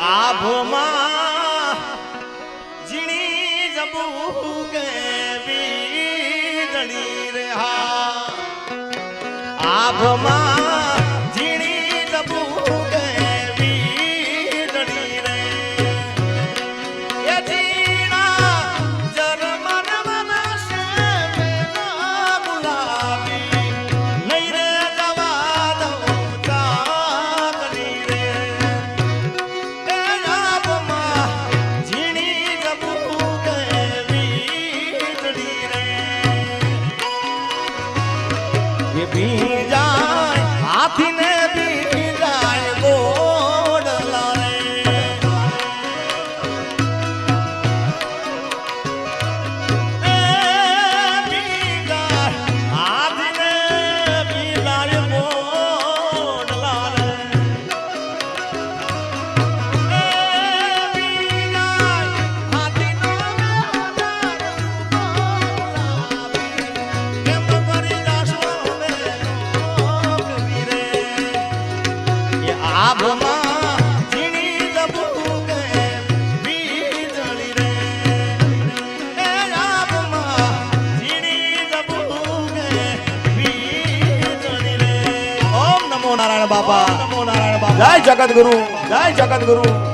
આભમાં જીણી જબુ કે બીજણી રે હા આભમાં બીજા હાથીને બાપા. જય જગત ગુરુ જય જગત ગુરુ